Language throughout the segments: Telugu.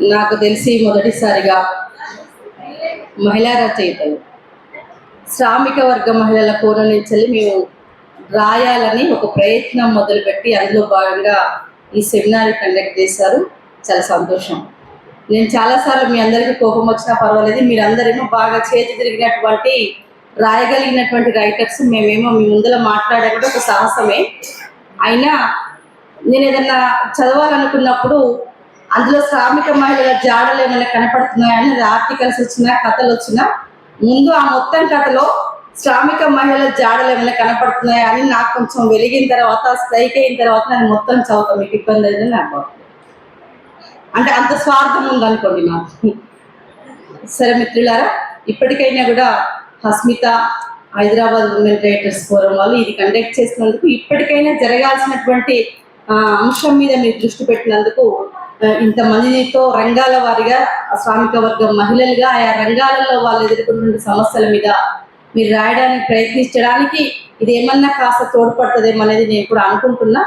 నాకు తెలిసి మొదటిసారిగా మహిళా రచయితలు. శ్రామిక వర్గ మహిళల కోణం నుంచి వెళ్ళి మేము రాయాలని ఒక ప్రయత్నం మొదలుపెట్టి అందులో భాగంగా ఈ సెమినార్ కండక్ట్ చేశారు. చాలా సంతోషం. నేను చాలాసార్లు మీ అందరికీ కోపం వచ్చినా పర్వాలేదు మీరందరేమో బాగా చేతి తిరిగినటువంటి రాయగలిగినటువంటి రైటర్స్ మేమేమో మీ ముందర మాట్లాడే కూడా ఒక సాహసమే. అయినా నేను ఏదన్నా చదవాలనుకున్నప్పుడు అందులో శ్రామిక మహిళల జాడలు ఏమైనా కనపడుతున్నాయని అది ఆర్టికల్స్ వచ్చినా కథలు వచ్చినా ముందు ఆ మొత్తం కథలో శ్రామిక మహిళల జాడలు ఏమైనా కనపడుతున్నాయా అని నాకు కొంచెం వెలిగిన తర్వాత స్ట్రైక్ అయిన తర్వాత నేను మొత్తం చదువుతాను మీకు ఇబ్బంది అయిందని నాకు అంటే అంత స్వార్థం ఉందనుకోండి నాకు సరే మిత్రులారా ఇప్పటికైనా కూడా Hasmitha Hyderabad women writers forum వాళ్ళు ఇది కండక్ట్ చేసినందుకు ఇప్పటికైనా జరగాల్సినటువంటి అంశం మీద మీరు దృష్టి పెట్టినందుకు ఇంతమందితో రంగాల వారిగా శ్రామిక వర్గం మహిళలుగా ఆయా రంగాలలో వాళ్ళు ఎదుర్కొన్న సమస్యల మీద మీరు రాయడానికి ప్రయత్నించడానికి ఇది ఏమన్నా కాస్త తోడ్పడుతుందేమో అనేది నేను కూడా అనుకుంటున్నా.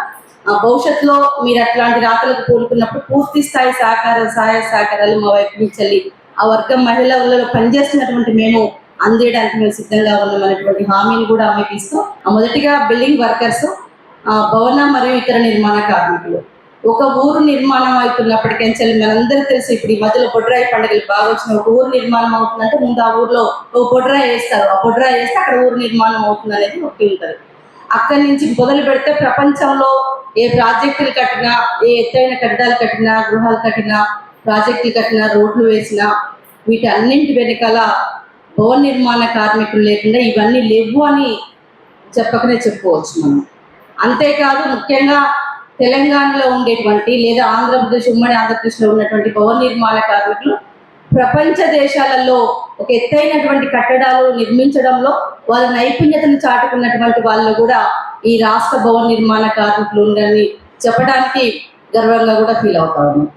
ఆ, భవిష్యత్తులో మీరు అట్లాంటి రాతలకు కోలుకున్నప్పుడు పూర్తి స్థాయి సహకారం సహాయ సహకారాలు మా వైపు నుంచి ఆ వర్గం మహిళలలో పనిచేస్తున్నటువంటి మేము అందేయడానికి మేము సిద్ధంగా ఉన్నాం అనేటువంటి హామీని కూడా ఆమెకి ఇస్తాం మొదటిగా బిల్డింగ్ వర్కర్స్ భవన మరియు ఇతర నిర్మాణ కార్మికులు. ఒక ఊరు నిర్మాణం అవుతున్నప్పటికెంచలి మనందరూ తెలుసు ఇప్పుడు ఈ మధ్యలో పొడ్రాయి పండుగలు బాగా వచ్చిన ఒక ఊరు నిర్మాణం అవుతుందంటే ముందు ఆ ఊర్లో ఓ పొడ్రాయి వేస్తారు. ఆ పొడ్రాయి వేస్తే అక్కడ ఊరు నిర్మాణం అవుతుంది అనేది ఒకటి ఉంటుంది. అక్కడి నుంచి మొదలు పెడితే ప్రపంచంలో ఏ ప్రాజెక్టులు కట్టినా ఏ ఎత్తైన కట్టడాలు కట్టినా గృహాలు కట్టినా ప్రాజెక్టులు కట్టినా రోడ్లు వేసినా వీటి అన్నింటి వెనకాల భవన నిర్మాణ కార్మికులు లేకుండా ఇవన్నీ లేవు అని చెప్పకనే చెప్పుకోవచ్చు మనం. అంతేకాదు ముఖ్యంగా తెలంగాణలో ఉండేటువంటి లేదా ఆంధ్రప్రదేశ్ ఉమ్మడి ఆంధ్రప్రదేశ్లో ఉన్నటువంటి పౌర నిర్మాణ కార్మికులు ప్రపంచ దేశాలలో ఒక ఎత్తైనటువంటి కట్టడాలు నిర్మించడంలో వాళ్ళ నైపుణ్యతను చాటుకున్నటువంటి వాళ్ళు కూడా ఈ రాష్ట్ర భవన నిర్మాణ కార్మికులు ఉందని చెప్పడానికి గర్వంగా కూడా ఫీల్ అవుతా ఉన్నాం.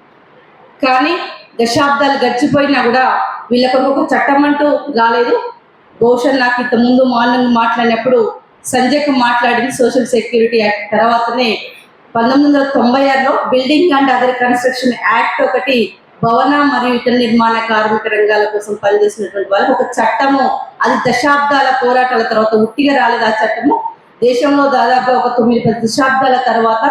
కానీ దశాబ్దాలు గడిచిపోయినా కూడా వీళ్ళకు ఒక చట్టం అంటూ రాలేదు. బహుశా నాకు ఇంత ముందు మార్నింగ్ మాట్లాడినప్పుడు సంజయ్కు మాట్లాడింది సోషల్ సెక్యూరిటీ యాక్ట్ తర్వాతనే పంతొమ్మిది వందల తొంభై ఆరులో building and other construction act ఒకటి భవన మరియు ఇతర నిర్మాణ కార్మిక రంగాల కోసం పనిచేసినటువంటి వాళ్ళకి ఒక చట్టము అది దశాబ్దాల పోరాటాల తర్వాత ఉట్టిగా రాలేదు ఆ చట్టము. దేశంలో దాదాపు ఒక తొమ్మిది పది దశాబ్దాల తర్వాత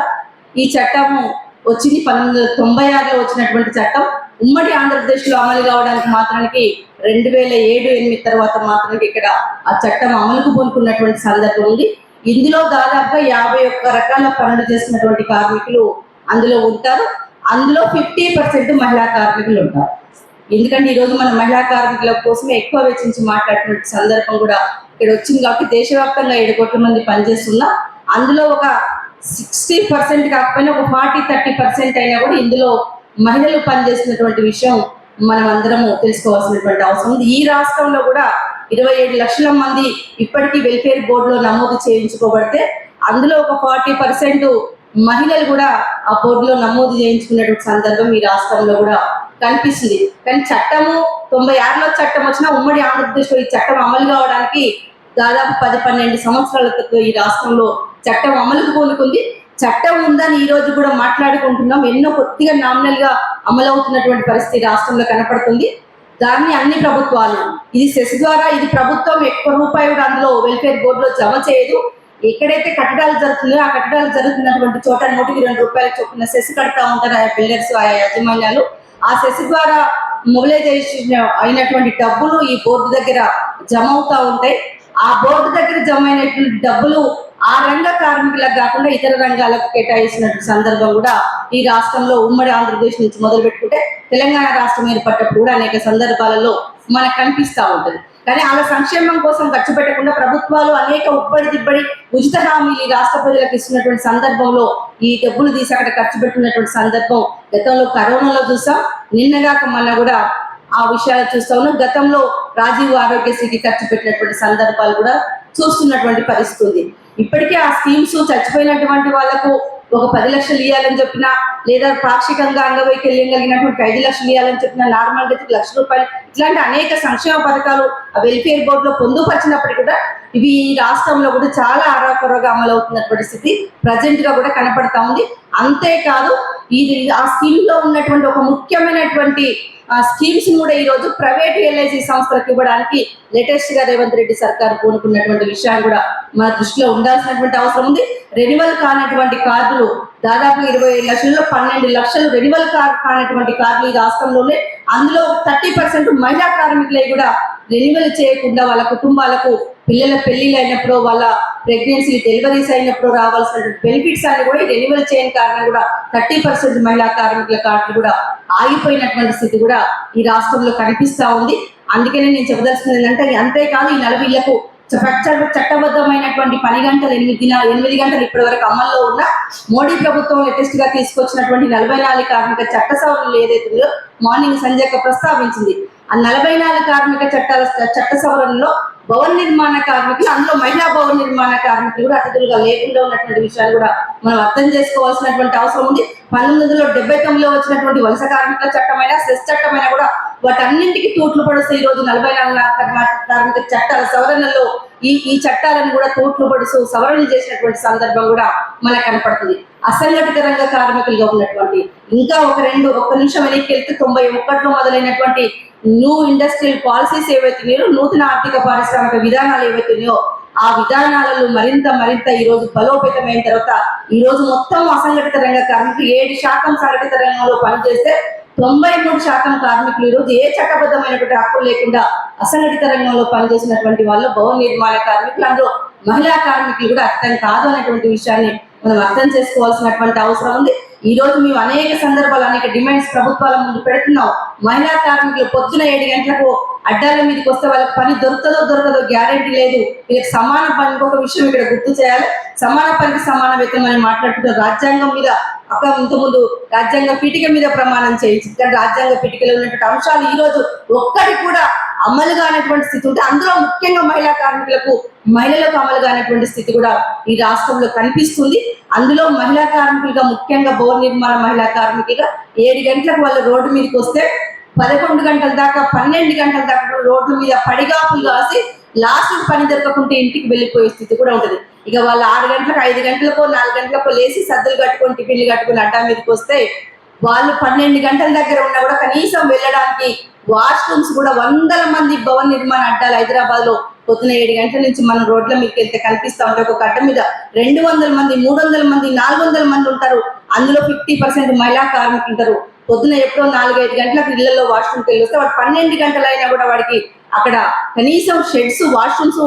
ఈ చట్టము వచ్చింది పంతొమ్మిది వందల తొంభై ఆరులో వచ్చినటువంటి చట్టం. ఉమ్మడి ఆంధ్రప్రదేశ్లో అమలు కావడానికి మాత్రానికి రెండు వేల ఏడు ఎనిమిది తర్వాత మాత్రానికి ఇక్కడ ఆ చట్టం అమలుకు పొందుకున్నటువంటి సందర్భం ఉంది. ఇందులో దాదాపుగా యాభై ఒక్క రకాల పనులు చేసినటువంటి కార్మికులు అందులో ఉంటారు. అందులో ఫిఫ్టీ పర్సెంట్ మహిళా కార్మికులు ఉంటారు. ఎందుకంటే ఈరోజు మన మహిళా కార్మికుల కోసమే ఎక్కువ వెచ్చించి మాట్లాడుతున్న సందర్భం కూడా ఇక్కడ వచ్చింది. కాబట్టి దేశవ్యాప్తంగా ఏడు కోట్ల మంది పనిచేస్తున్నా అందులో ఒక సిక్స్టీ పర్సెంట్ కాకపోయినా ఒక ఫార్టీ థర్టీ పర్సెంట్ అయినా కూడా ఇందులో మహిళలు పనిచేస్తున్నటువంటి విషయం మనం అందరము తెలుసుకోవాల్సినటువంటి అవసరం ఉంది. ఈ రాష్ట్రంలో కూడా ఇరవై ఏడు లక్షల మంది ఇప్పటికీ వెల్ఫేర్ బోర్డులో నమోదు చేయించుకోబడితే అందులో ఒక ఫార్టీ పర్సెంట్ మహిళలు కూడా ఆ బోర్డులో నమోదు చేయించుకున్నటువంటి సందర్భం ఈ రాష్ట్రంలో కూడా కనిపిస్తుంది. కానీ చట్టము తొంభై ఆరులో చట్టం వచ్చినా ఉమ్మడి ఆంధ్రప్రదేశ్లో ఈ చట్టం అమలు కావడానికి దాదాపు పది పన్నెండు సంవత్సరాలతో ఈ రాష్ట్రంలో చట్టం అమలుకు కోలుకుంది చట్టం ఉందని ఈ రోజు కూడా మాట్లాడుకుంటున్నాం. ఎన్నో కొద్దిగా నామినల్గా అమలవుతున్నటువంటి పరిస్థితి రాష్ట్రంలో కనపడుతుంది. దాన్ని అన్ని ప్రభుత్వాలు ఇది సెస్ ద్వారా ఇది ప్రభుత్వం ఎక్కువ రూపాయి కూడా అందులో వెల్ఫేర్ బోర్డులో జమ చేయదు. ఎక్కడైతే కట్టడాలు జరుగుతుందో ఆ కట్టడాలు జరుగుతున్నటువంటి చోట నూటికి రెండు రూపాయల చొప్పున సెస్ కడతా ఉంటారు ఆ బిల్డర్స్ ఆ యాజమాన్యాలు. ఆ సెస్ ద్వారా మొబిలైజేషన్ అయినటువంటి డబ్బులు ఈ బోర్డు దగ్గర జమ అవుతా ఉంటాయి. ఆ బోర్డు దగ్గర జమ అయినటువంటి డబ్బులు ఆ రంగ కార్మికులకు కాకుండా ఇతర రంగాలకు కేటాయించిన సందర్భం కూడా ఈ రాష్ట్రంలో ఉమ్మడి ఆంధ్రప్రదేశ్ నుంచి మొదలు పెట్టుకుంటే తెలంగాణ రాష్ట్రం ఏర్పడ్డప్పుడు కూడా అనేక సందర్భాలలో మనకు కనిపిస్తూ ఉంటుంది. కానీ వాళ్ళ సంక్షేమం కోసం ఖర్చు పెట్టకుండా ప్రభుత్వాలు అనేక ఉబ్బడి దిబ్బడి ఉచిత హామీలు ఈ రాష్ట్ర ప్రజలకు ఇస్తున్నటువంటి సందర్భంలో ఈ డబ్బులు తీసి అక్కడ ఖర్చు పెట్టినటువంటి సందర్భం గతంలో కరోనాలో చూసాం. నిన్నగాక మొన్న కూడా ఆ విషయాలు చూస్తా ఉన్నాం. గతంలో రాజీవ్ ఆరోగ్యశ్రీకి ఖర్చు పెట్టినటువంటి సందర్భాలు కూడా చూస్తున్నటువంటి పరిస్థితి ఉంది. ఇప్పటికే ఆ స్కీమ్స్ చచ్చిపోయినటువంటి వాళ్ళకు ఒక పది లక్షలు ఇవ్వాలని చెప్పినా లేదా పాక్షికంగా అంగవైకల్యం కలిగినటువంటి ఐదు లక్షలు ఇవ్వాలని చెప్పినా నార్మల్గా లక్ష రూపాయలు ఇట్లాంటి అనేక సంక్షేమ పథకాలు ఆ వెల్ఫేర్ బోర్డులో పొందుపరిచినప్పటికీ కూడా ఇవి ఈ రాష్ట్రంలో కూడా చాలా అరాకొరగా అమలవుతున్నటువంటి స్థితి ప్రజెంట్గా కూడా కనపడతా ఉంది. అంతేకాదు ఇది ఆ స్కీమ్లో ఉన్నటువంటి ఒక ముఖ్యమైనటువంటి ఆ స్కీమ్స్ కూడా ఈ రోజు ప్రైవేట్ ఎల్ఐసి సంస్థలకు ఇవ్వడానికి లేటెస్ట్గా రేవంత్ రెడ్డి సర్కార్ పూనుకున్నటువంటి విషయాన్ని కూడా మన దృష్టిలో ఉండాల్సినటువంటి అవసరం ఉంది. రెన్యువల్ కానటువంటి కార్డులు దాదాపు ఇరవై ఏడు లక్షల్లో పన్నెండు లక్షలు రెన్యువల్ కార్ కానటువంటి కార్డులు ఈ రాష్ట్రంలోనే. అందులో థర్టీ పర్సెంట్ మహిళా కార్మికులై కూడా రెన్యువల్ చేయకుండా వాళ్ళ కుటుంబాలకు పిల్లల పెళ్ళిళ్ళు అయినప్పుడు వాళ్ళ ప్రెగ్నెన్సీ డెలివరీస్ అయినప్పుడు రావాల్సిన బెనిఫిట్స్ అన్ని కూడా రెన్యువల్ చేయని కారణం కూడా థర్టీ పర్సెంట్ మహిళా కార్మికుల కార్డులు కూడా ఆగిపోయినటువంటి స్థితి కూడా ఈ రాష్ట్రంలో కనిపిస్తా ఉంది. అందుకనే నేను చెప్పదలుచుకుంది ఏంటంటే అంతేకాదు ఈ నలభై ఇళ్ళకు చట్టబద్ధమైనటువంటి పని గంటలు ఎనిమిది దిన ఎనిమిది గంటలు ఇప్పటి వరకు అమల్లో ఉన్న మోడీ ప్రభుత్వం లేటెస్ట్గా తీసుకొచ్చినటువంటి నలభై నాలుగు కార్మిక చట్ట సవరణలు ఏదైతే మార్నింగ్ సంజయ్ ప్రస్తావించింది. ఆ నలభై నాలుగు కార్మిక చట్టాల చట్ట సవరణలో భవన నిర్మాణ కార్మికులు అందులో మహిళా భవన నిర్మాణ కార్మికులు కూడా అతిథులుగా లేకుండా ఉన్నటువంటి విషయాలు కూడా మనం అర్థం చేసుకోవాల్సినటువంటి అవసరం ఉంది. పంతొమ్మిది వందల డెబ్బై తొమ్మిదిలో వచ్చినటువంటి వలస కార్మికుల చట్టమైనా సెస్ చట్టమైనా కూడా వాటన్నింటికి తూట్లు పడుస్తూ ఈ రోజు నలభై నాలుగు కార్మిక చట్టాల సవరణలో ఈ ఈ చట్టాలను కూడా తూట్లు పడుస్తూ సవరణ చేసినటువంటి సందర్భం కూడా మనకు కనపడుతుంది. అసంఘటిత రంగ కార్మికులుగా ఉన్నటువంటి ఇంకా ఒక రెండు ఒక్క నిమిషం వెనక్కి వెళ్తే తొంభై ఒకటిలో మొదలైనటువంటి న్యూ ఇండస్ట్రియల్ పాలసీస్ ఏవైతున్నాయో నూతన ఆర్థిక పారిశ్రామిక విధానాలు ఏవైతున్నాయో ఆ విధానాలలో మరింత మరింత ఈ రోజు బలోపేతమైన తర్వాత ఈ రోజు మొత్తం అసంఘటిత రంగ కార్మికులు ఏడు శాతం సంఘటిత రంగంలో పనిచేస్తే తొంభై మూడు శాతం కార్మికులు ఈ రోజు ఏ చట్టబద్ధమైనటువంటి హక్కులు లేకుండా అసంఘటిత రంగంలో పనిచేసినటువంటి వాళ్ళు భవన నిర్మాణ కార్మికులు అందులో మహిళా కార్మికులు కూడా అర్థం కాదు అనేటువంటి విషయాన్ని మనం అర్థం చేసుకోవాల్సినటువంటి అవసరం ఉంది. ఈ రోజు మేము అనేక సందర్భాలు అనేక డిమాండ్స్ ప్రభుత్వాల ముందు పెడుతున్నాం. మహిళా కార్మికులు పొద్దున ఏడు గంటలకు అడ్డాల మీదకి వస్తే వాళ్ళకి పని దొరుకుతుందో దొరకదో గ్యారెంటీ లేదు. వీళ్ళకి సమాన పని ఒక విషయం ఇక్కడ గుర్తు చేయాలి. సమాన పనికి సమాన వేతనం అని మాట్లాడుతుంటారు రాజ్యాంగం మీద అక్క ఇంతకుముందు రాజ్యాంగ పీఠిక మీద ప్రమాణం చేయించింది. కానీ రాజ్యాంగ పీఠికలో ఉన్నటువంటి అంశాలు ఈ రోజు ఒక్కటి కూడా అమలు కానటువంటి స్థితి ఉంటే అందులో ముఖ్యంగా మహిళా కార్మికులకు మహిళలకు అమలు కానటువంటి స్థితి కూడా ఈ రాష్ట్రంలో కనిపిస్తుంది. అందులో మహిళా కార్మికులుగా ముఖ్యంగా బోర్ నిర్మాణ మహిళా కార్మికులుగా ఏడు గంటలకు వాళ్ళు రోడ్డు మీదకి వస్తే పదకొండు గంటల దాకా పన్నెండు గంటల దాకా రోడ్డు మీద పడిగాపులు కాసి లాస్ట్ పని దొరకకుంటే ఇంటికి వెళ్ళిపోయే స్థితి కూడా ఉంటుంది. ఇక వాళ్ళు ఆరు గంటలకు ఐదు గంటలకో నాలుగు గంటలకో లేచి సద్దులు కట్టుకొని టిఫిన్లు కట్టుకొని అడ్డా మీదకి వస్తే వాళ్ళు పన్నెండు గంటల దగ్గర ఉన్నా కూడా కనీసం వెళ్ళడానికి వాష్రూమ్స్ కూడా వందల మంది భవన నిర్మాణ అడ్డాలు హైదరాబాద్లో పొద్దున ఏడు గంటల నుంచి మనం రోడ్ల మీకు వెళ్తే కనిపిస్తా ఉంటాయి. ఒక కట్ట మీద రెండు వందల మంది మూడు వందల మంది నాలుగు వందల మంది ఉంటారు. అందులో ఫిఫ్టీ పర్సెంట్ మహిళా కార్మికులు ఉంటారు. పొద్దున ఎప్పుడో నాలుగైదు గంటలకు ఇళ్ళలో వాష్రూమ్కి వెళ్ళి వస్తే వాడు పన్నెండు గంటలైనా అయినా కూడా వాడికి అక్కడ కనీసం షెడ్స్ వాష్రూమ్స్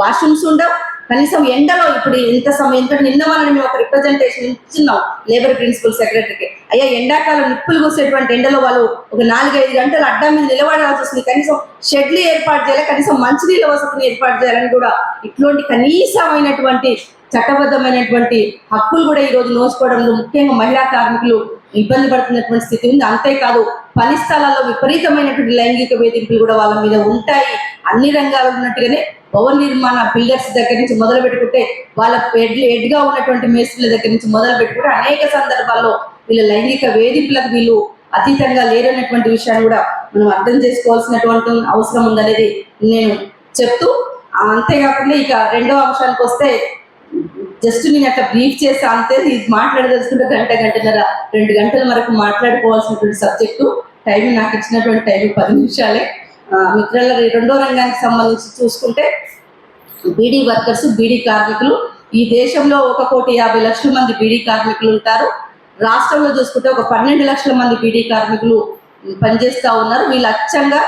వాష్రూమ్స్ ఉండవు. కనీసం ఎండలో ఇప్పుడు ఇంత సమయం ఎందుకంటే నిన్న వాళ్ళని మేము ఒక రిప్రజెంటేషన్ ఇచ్చున్నాం లేబర్ ప్రిన్సిపల్ సెక్రటరీకి అయ్యా ఎండాకాలం నిప్పులు కూసేటువంటి ఎండలో వాళ్ళు ఒక నాలుగైదు గంటలు అడ్డా మీద నిలబడాల్సి వస్తుంది. కనీసం షెడ్లు ఏర్పాటు చేయాలి కనీసం మంచినీళ్ళ వసతిని ఏర్పాటు చేయాలని కూడా ఇట్లాంటి కనీసమైనటువంటి చట్టబద్ధమైనటువంటి హక్కులు కూడా ఈ రోజు నోచుకోవడంలో ముఖ్యంగా మహిళా కార్మికులు ఇబ్బంది పడుతున్నటువంటి స్థితి ఉంది. అంతేకాదు పని స్థలాల్లో విపరీతమైనటువంటి లైంగిక వేధింపులు కూడా వాళ్ళ మీద ఉంటాయి. అన్ని రంగాలు ఉన్నట్టుగానే భవన నిర్మాణ బిల్డర్స్ దగ్గర నుంచి మొదలు పెట్టుకుంటే వాళ్ళ ఎడ్ ఎడ్గా ఉన్నటువంటి మేస్త్రుల దగ్గర నుంచి మొదలు పెట్టుకుంటే అనేక సందర్భాల్లో వీళ్ళ లైంగిక వేధింపులకు వీళ్ళు అతీతంగా లేరన్నటువంటి విషయాన్ని కూడా మనం అర్థం చేసుకోవాల్సినటువంటి అవసరం ఉందనేది నేను చెప్తూ అంతేకాకుండా ఇక రెండో అంశానికి వస్తే జస్ట్ నేను అట్లా బ్రీఫ్ చేసి అంతే ఇది మాట్లాడదలుచుకుంటే గంట గంటన్నర రెండు గంటల వరకు మాట్లాడుకోవాల్సినటువంటి సబ్జెక్టు. టైం నాకు ఇచ్చినటువంటి టైం పది నిమిషాలే. మిత్రుల రెండో రంగానికి సంబంధించి చూసుకుంటే బీడీ వర్కర్స్ బీడీ కార్మికులు ఈ దేశంలో ఒక కోటి యాభై లక్షల మంది బీడీ కార్మికులు ఉంటారు. రాష్ట్రంలో చూసుకుంటే ఒక పన్నెండు లక్షల మంది బీడీ కార్మికులు పనిచేస్తూ ఉన్నారు. వీళ్ళు అచ్చంగా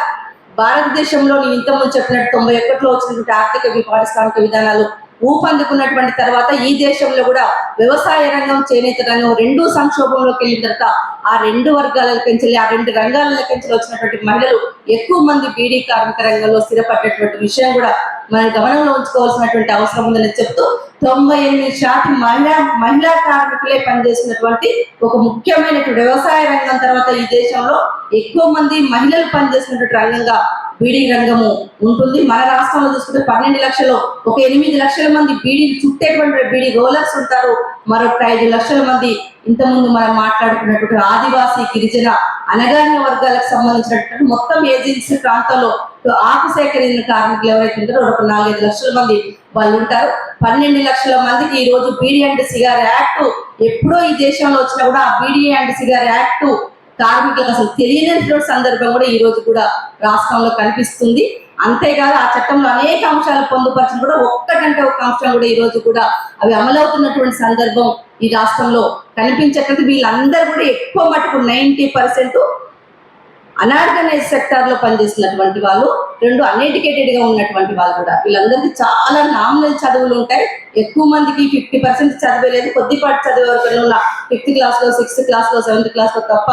భారతదేశంలో నేను ఇంతకుముందు చెప్పినట్టు తొంభై ఒకటిలో వచ్చినటువంటి ఆర్థిక పారిశ్రామిక విధానాలు ఊపందుకున్నటువంటి తర్వాత ఈ దేశంలో కూడా వ్యవసాయ రంగం చేనేత రంగం రెండు సంక్షోభంలోకి వెళ్ళిన తర్వాత ఆ రెండు వర్గాలకు పెంచాలి ఆ రెండు రంగాలలో పెంచలు వచ్చినటువంటి మహిళలు ఎక్కువ మంది బీడీ కార్మిక రంగంలో స్థిరపడ్డటువంటి విషయం కూడా మనం గమనంలో ఉంచుకోవాల్సినటువంటి అవసరం ఉందని చెప్తూ తొంభై ఎనిమిది శాతం మహిళా మహిళా కార్మికులే పనిచేసినటువంటి ఒక ముఖ్యమైనటువంటి వ్యవసాయ రంగం తర్వాత ఈ దేశంలో ఎక్కువ మంది మహిళలు పనిచేసినటువంటి రంగంగా బీడీ రంగము ఉంటుంది. మన రాష్ట్రంలో చూసుకుంటే పన్నెండు లక్షలు ఒక ఎనిమిది లక్షల మంది బీడీ చుట్టేటువంటి బీడీ రోలర్స్ ఉంటారు. మరొక ఐదు లక్షల మంది ఇంతకుముందు మనం మాట్లాడుకున్నటువంటి ఆదివాసీ గిరిజన అనగాహ్య వర్గాలకు సంబంధించినటువంటి మొత్తం ఏజెన్సీ ప్రాంతంలో ఆకు సేకరించిన కార్మికులు ఎవరైతే ఉంటారో ఒక నాలుగైదు లక్షల మంది వాళ్ళు ఉంటారు. పన్నెండు లక్షల మందికి ఈ రోజు బీడీ అండ్ సిగార్ యాక్ట్ ఎప్పుడో ఈ దేశంలో వచ్చినా కూడా ఆ బీడీ అండ్ సిగార్ యాక్ట్ కార్మికులకు అసలు తెలియనటువంటి సందర్భం కూడా ఈ రోజు కూడా రాష్ట్రంలో కనిపిస్తుంది. అంతేకాదు ఆ చట్టంలో అనేక అంశాలు పొందుపరచిన కూడా ఒక్కటంటే ఒక అంశం కూడా ఈ రోజు కూడా అవి అమలవుతున్నటువంటి సందర్భం ఈ రాష్ట్రంలో కనిపించట్లేదు. వీళ్ళందరూ కూడా ఎక్కువ మటుకు నైంటీ పర్సెంట్ అనార్గనైజ్ సెక్టార్లో పనిచేస్తున్నటువంటి వాళ్ళు రెండు అన్ఎడ్యుకేటెడ్గా ఉన్నటువంటి వాళ్ళు కూడా. వీళ్ళందరికీ చాలా నామినల్ చదువులు ఉంటాయి. ఎక్కువ మందికి ఫిఫ్టీ పర్సెంట్ చదివేలేదు కొద్దిపాటి చదివే ఉన్న ఫిఫ్త్ క్లాస్లో సిక్స్త్ క్లాస్లో సెవెంత్ క్లాస్లో తప్ప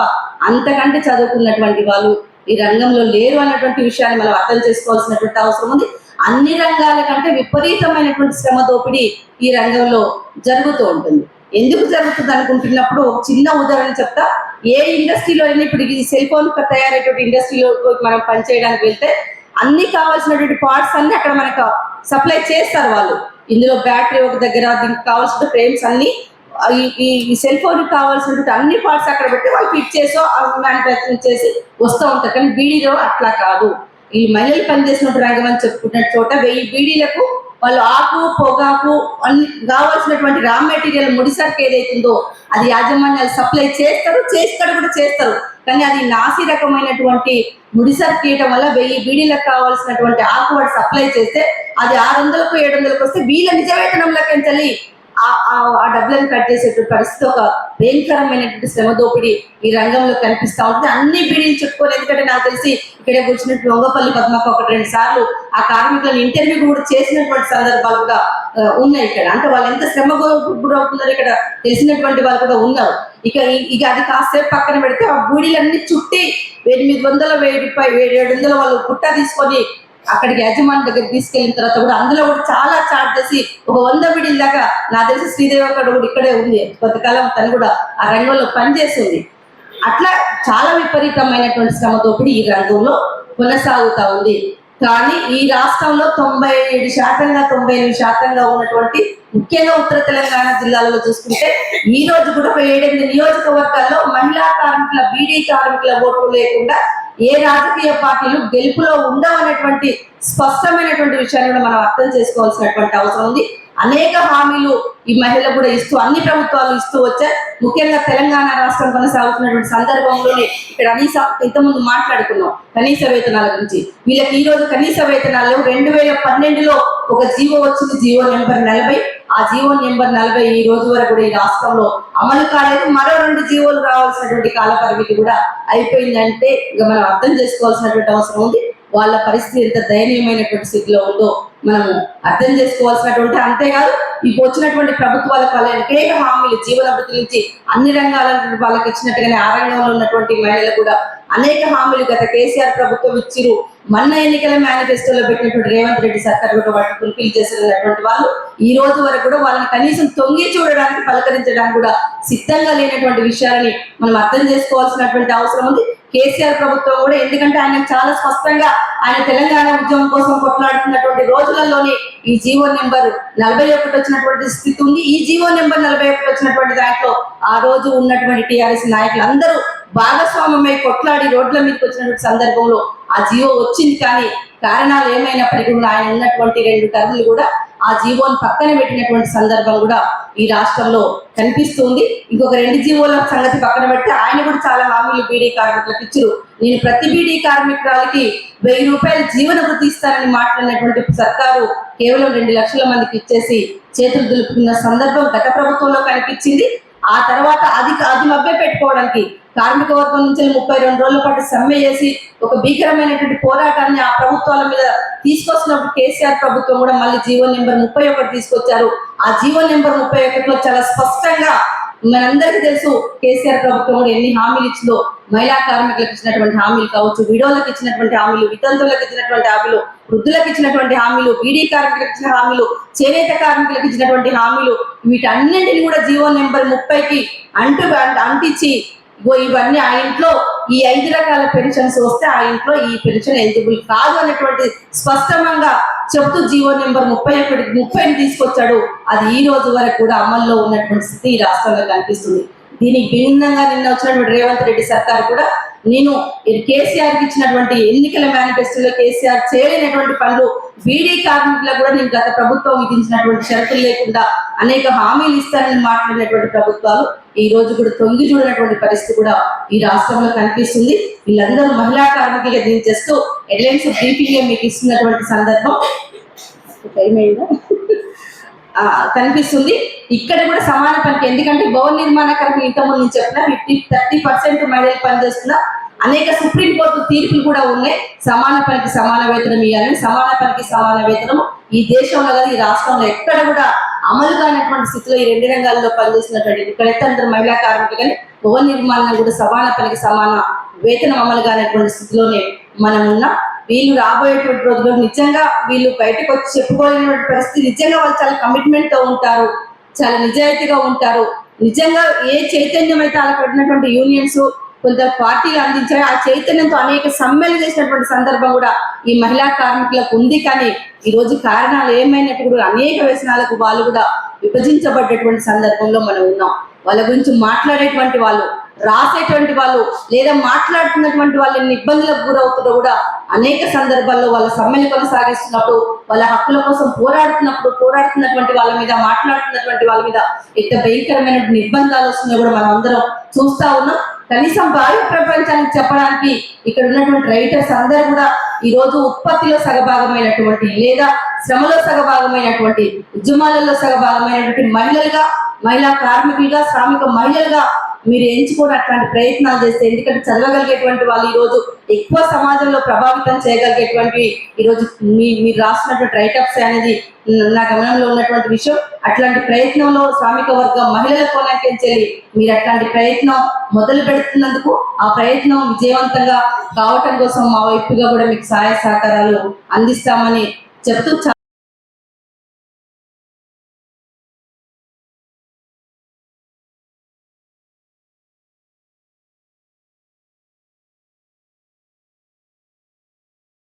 అంతకంటే చదువుకున్నటువంటి వాళ్ళు ఈ రంగంలో లేరు అన్నటువంటి విషయాన్ని మనం అర్థం చేసుకోవాల్సినటువంటి అవసరం ఉంది. అన్ని రంగాల కంటే విపరీతమైనటువంటి శ్రమ దోపిడీ ఈ రంగంలో జరుగుతూ ఉంటుంది. ఎందుకు జరుగుతుంది అనుకుంటున్నప్పుడు ఒక చిన్న ఉదాహరణ చెప్తా. ఏ ఇండస్ట్రీలో అయినా ఇప్పుడు ఈ సెల్ ఫోన్ తయారైనటువంటి ఇండస్ట్రీలో మనం పనిచేయడానికి వెళ్తే అన్ని కావాల్సినటువంటి పార్ట్స్ అన్ని అక్కడ మనకు సప్లై చేస్తారు వాళ్ళు. ఇందులో బ్యాటరీ ఒక దగ్గర దీనికి కావాల్సిన ఫ్రేమ్స్ అన్ని ఈ- ఈ సెల్ ఫోన్ కావాల్సినటువంటి అన్ని పార్ట్స్ అక్కడ పెట్టి వాళ్ళు ఫిట్ చేసో మ్యానుఫ్యాక్చరింగ్ చేసి వస్తూ ఉంటారు. కానీ బీడీలో అట్లా కాదు. ఈ మహిళలు పనిచేసినటువంటి రంగం అని చెప్పుకున్న చోట వెయ్యి బీడీలకు వాళ్ళు ఆకు పొగాకు అన్ని కావాల్సినటువంటి రా మెటీరియల్ ముడిసరికి ఏదైతుందో అది యాజమాన్యాలు సప్లై చేస్తారు చేస్తారు కూడా చేస్తారు. కానీ అది నాసి రకమైనటువంటి ముడిసరికి తీయటం వల్ల వెయ్యి బీడీలకు కావాల్సినటువంటి ఆకు వాడు సప్లై చేస్తే అది ఆరు వందలకు ఏడు వందలకు వస్తే వీళ్ళ నిజ వేతనంలోకి వెళ్ళి ఆ- ఆ- ఆ డబ్బులను కట్ చేసేటువంటి పరిస్థితి ఒక భయంకరమైనటువంటి శ్రమ దోపిడీ ఈ రంగంలో కనిపిస్తా ఉంటుంది. అన్ని బీడీలు చెప్పుకోలేదు ఎందుకంటే నాకు తెలిసి ఇక్కడే కూర్చున్నట్టు వంగపల్లి పద్మకు ఒకటి రెండు సార్లు ఆ కార్మికులను ఇంటర్వ్యూ కూడా చేసినటువంటి సందర్భాలు కూడా ఉన్నాయి ఇక్కడ. అంటే వాళ్ళు ఎంత శ్రమ గురవుతున్నారు ఇక్కడ తెలిసినటువంటి వాళ్ళు కూడా ఉన్నారు. ఇక ఇక అది కాసేపు పక్కన పెడితే ఆ బూడీలన్నీ చుట్టి ఎనిమిది వందల వెయ్యి రూపాయలు ఏడు వందల వాళ్ళు గుట్ట తీసుకొని అక్కడికి యజమాని దగ్గర తీసుకెళ్ళిన తర్వాత కూడా అందులో కూడా చాలా చార్జ్ చేసి ఒక వంద బిడిల దాకా నా తెలిసి శ్రీదేవి అక్కడ కూడా ఇక్కడే ఉంది. కొంతకాలం తను కూడా ఆ రంగంలో పనిచేస్తుంది అట్లా చాలా విపరీతమైనటువంటి శ్రమ దోపిడి ఈ రంగంలో కొనసాగుతూ ఉంది. కానీ ఈ రాష్ట్రంలో తొంభై ఏడు శాతంగా తొంభై ఎనిమిది శాతంగా ఉన్నటువంటి ముఖ్యంగా ఉత్తర తెలంగాణ జిల్లాలలో చూసుకుంటే ఈ రోజు కూడా ఒక ఏడెనిమిది నియోజకవర్గాల్లో మహిళా కార్మికుల బీడీ కార్మికుల ఓట్లు లేకుండా ఏ రాజకీయ పార్టీలు గెలుపులో ఉండవనేటువంటి స్పష్టమైనటువంటి విషయాన్ని కూడా మనం అర్థం చేసుకోవాల్సినటువంటి అవసరం ఉంది. అనేక హామీలు ఈ మహిళలు కూడా ఇస్తూ అన్ని ప్రభుత్వాలు ఇస్తూ వచ్చాయి. ముఖ్యంగా తెలంగాణ రాష్ట్రం కొనసాగుతున్నటువంటి సందర్భంలోనే ఇక్కడ అనీస ఇంతకుముందు మాట్లాడుకున్నాం. కనీస వేతనాల గురించి. వీళ్ళకి ఈ రోజు కనీస వేతనాలు రెండు వేల పన్నెండులో ఒక జీవో వచ్చింది. జీవో నెంబర్ నలభై. ఆ జీవో నెంబర్ నలభై ఈ రోజు వరకు కూడా ఈ రాష్ట్రంలో అమలు కాలేదు. మరో రెండు జీవోలు రావాల్సినటువంటి కాల పరిమితి కూడా అయిపోయిందంటే ఇక మనం అర్థం చేసుకోవాల్సినటువంటి అవసరం ఉంది. వాళ్ళ పరిస్థితి ఎంత దయనీయమైనటువంటి స్థితిలో ఉందో మనము అర్థం చేసుకోవాల్సినటువంటి అంతేకాదు ఇప్పుడు వచ్చినటువంటి ప్రభుత్వాలకు వాళ్ళ అనేక హామీలు జీవనభృతి నుంచి అన్ని రంగాల వాళ్ళకి ఇచ్చినట్టుగానే ఆ రంగంలో ఉన్నటువంటి మహిళలు కూడా అనేక హామీలు గత కేసీఆర్ ప్రభుత్వం ఇచ్చిరు. మొన్న ఎన్నికల మేనిఫెస్టోలో పెట్టినటువంటి రేవంత్ రెడ్డి సర్కార్ కూడా వాటిని ఫుల్ఫిల్ చేసినటువంటి వాళ్ళు. ఈ రోజు వరకు కూడా వాళ్ళని కనీసం తొంగి చూడడానికి పలకరించడానికి కూడా సిద్ధంగా లేనటువంటి విషయాలని మనం అర్థం చేసుకోవాల్సినటువంటి అవసరం ఉంది. కేసీఆర్ ప్రభుత్వం కూడా ఎందుకంటే ఆయన చాలా స్పష్టంగా ఆయన తెలంగాణ ఉద్యమం కోసం కొట్లాడుతున్నటువంటి రోజులలోనే ఈ జీవో నెంబర్ నలభై ఒకటి వచ్చినటువంటి స్థితి ఉంది. ఈ జీవో నెంబర్ నలభై ఒకటి వచ్చినటువంటి దాంట్లో ఆ రోజు ఉన్నటువంటి టీఆర్ఎస్ నాయకులు అందరూ భాగస్వామ్యమై కొట్లాడి రోడ్ల మీదకి వచ్చినటువంటి సందర్భంలో ఆ జీవో వచ్చింది కానీ కారణాలు ఏమైనప్పటికీ కూడా ఆయన ఉన్నటువంటి రెండు టర్ములు కూడా ఆ జీవోని పక్కన పెట్టినటువంటి సందర్భం కూడా ఈ రాష్ట్రంలో కనిపిస్తుంది. ఇంకొక రెండు జీవోల సంగతి పక్కన పెడితే ఆయన కూడా చాలా హామీలు బీడీ కార్మికులకు ఇచ్చారు. నేను ప్రతి బీడీ కార్మికురాలకి వెయ్యి రూపాయలు జీవన వృత్తి ఇస్తానని మాట్లాడినటువంటి సర్కారు కేవలం రెండు లక్షల మందికి ఇచ్చేసి చేతులు దులుపుకున్న సందర్భం గత ప్రభుత్వంలో కనిపించింది. ఆ తర్వాత అది అది మభ్య పెట్టుకోవడానికి కార్మిక వర్గం నుంచి ముప్పై రెండు రోజుల పాటు సమ్మె చేసి ఒక భీకరమైనటువంటి పోరాటాన్ని ఆ ప్రభుత్వాల మీద తీసుకొచ్చినప్పుడు కేసీఆర్ ప్రభుత్వం కూడా మళ్ళీ జీవో నెంబర్ ముప్పై ఒకటి తీసుకొచ్చారు. ఆ జీవో నెంబర్ ముప్పై ఒకటిలో చాలా స్పష్టంగా మనందరికీ తెలుసు కేసీఆర్ ప్రభుత్వం కూడా ఎన్ని హామీలు ఇచ్చిందో. మహిళా కార్మికులకు ఇచ్చినటువంటి హామీలు కావచ్చు విడోలకు ఇచ్చినటువంటి హామీలు వితంతులకు ఇచ్చినటువంటి హామీలు వృద్ధులకు ఇచ్చినటువంటి హామీలు బీడీ కార్మికులకు ఇచ్చిన హామీలు చేనేత కార్మికులకు ఇచ్చినటువంటి హామీలు వీటన్నింటిని కూడా జీవో నెంబర్ ముప్పైకి అంటు అంటించి ఇగో ఇవన్నీ ఆ ఇంట్లో ఈ ఐదు రకాల పెన్షన్స్ వస్తే ఆ ఇంట్లో ఈ పెన్షన్ ఎలిజిబుల్ కాదు అనేటువంటి స్పష్టంగా చెప్తూ జీవో నెంబర్ ముప్పై ఒకటి ముప్పైని తీసుకొచ్చాడు. అది ఈ రోజు వరకు కూడా అమల్లో ఉన్నటువంటి స్థితి ఈ రాష్ట్రంలో కనిపిస్తుంది. దీనికి భిన్నంగా నిన్న వచ్చినటువంటి రేవంత్ రెడ్డి సర్కార్ కూడా నేను కేసీఆర్కి ఇచ్చినటువంటి ఎన్నికల మేనిఫెస్టోలో కేసీఆర్ చేయలేనటువంటి పనులు బీడీ కార్మికులకు కూడా నేను గత ప్రభుత్వం విధించినటువంటి షరతులు లేకుండా అనేక హామీలు ఇస్తానని మాట్లాడినటువంటి ప్రభుత్వాలు ఈ రోజు కూడా తొంగి చూడనటువంటి పరిస్థితి కూడా ఈ రాష్ట్రంలో కనిపిస్తుంది. వీళ్ళందరూ మహిళా కార్మికులుగా దీన్ని చేస్తూ హెడ్లైన్స్ బ్రీఫింగ్ మీకు ఇస్తున్నటువంటి సందర్భం. కనిపిస్తుంది. ఇక్కడ కూడా సమాన పనికి. ఎందుకంటే భవన నిర్మాణ కరకు ఇంతకుముందు నేను చెప్పిన ఫిఫ్టీ థర్టీ పర్సెంట్ మహిళలు పనిచేస్తున్నా అనేక సుప్రీంకోర్టు తీర్పులు కూడా ఉన్నాయి. సమాన పనికి సమాన వేతనం ఇవ్వాలని సమాన పనికి సమాన వేతనం ఈ దేశంలో కానీ ఈ రాష్ట్రంలో ఎక్కడ కూడా అమలు కానటువంటి స్థితిలో ఈ రెండు రంగాల్లో పనిచేస్తున్నటువంటి ఇక్కడైతే అందరు మహిళా కార్మికులు కానీ భవన నిర్మాణం కూడా సమాన పనికి సమాన వేతనం అమలు కానటువంటి స్థితిలోనే మనం ఉన్నాం. వీళ్ళు రాబోయేటువంటి రోజుల్లో నిజంగా వీళ్ళు బయటకు వచ్చి చెప్పుకోలేనటువంటి పరిస్థితి. నిజంగా వాళ్ళు చాలా కమిట్మెంట్తో ఉంటారు. చాలా నిజాయితీగా ఉంటారు. నిజంగా ఏ చైతన్యం అయితే వాళ్ళకి యూనియన్స్ కొంత పార్టీలు అందించాయి ఆ చైతన్యంతో అనేక సమ్మెలు చేసినటువంటి సందర్భం కూడా ఈ మహిళా కార్మికులకు ఉంది. కానీ ఈ రోజు కారణాలు ఏమైనప్పుడు అనేక వ్యసనాలకు వాళ్ళు కూడా విభజించబడ్డటువంటి సందర్భంలో మనం ఉన్నాం. వాళ్ళ గురించి మాట్లాడేటువంటి వాళ్ళు రాసేటువంటి వాళ్ళు లేదా మాట్లాడుతున్నటువంటి వాళ్ళు ఎన్ని ఇబ్బందులకు గురవుతుందో కూడా అనేక సందర్భాల్లో వాళ్ళ సమ్మెలు కొనసాగిస్తున్నప్పుడు వాళ్ళ హక్కుల కోసం పోరాడుతున్నప్పుడు పోరాడుతున్నటువంటి వాళ్ళ మీద మాట్లాడుతున్నటువంటి వాళ్ళ మీద ఎంత భయంకరమైన నిర్బంధాలు వస్తున్నాయి కూడా మనం అందరం చూస్తా ఉన్నాం. కనీసం బాహ్య ప్రపంచానికి చెప్పడానికి ఇక్కడ ఉన్నటువంటి రైటర్స్ అందరూ కూడా ఈ రోజు ఉత్పత్తిలో సగభాగమైనటువంటి లేదా శ్రమలో సగభాగమైనటువంటి ఉద్యమాలలో సగభాగమైనటువంటి మహిళలుగా మహిళా కార్మికులుగా శ్రామిక మహిళలుగా మీరు ఎంచుకొని అట్లాంటి ప్రయత్నాలు చేస్తే ఎందుకంటే చదవగలిగేటువంటి వాళ్ళు ఈరోజు ఎక్కువ సమాజంలో ప్రభావితం చేయగలిగేటువంటి ఈ రోజు మీ మీరు రాసినటువంటి రైటప్స్ అనేది నా గమనంలో ఉన్నటువంటి విషయం. అట్లాంటి ప్రయత్నంలో శ్రామిక వర్గం మహిళల కోణాకెళ్ళి మీరు అట్లాంటి ప్రయత్నం మొదలు పెడుతున్నందుకు ఆ ప్రయత్నం విజయవంతంగా కావటం కోసం మా వైపుగా కూడా మీకు సహాయ సహకారాలు అందిస్తామని చెప్తూ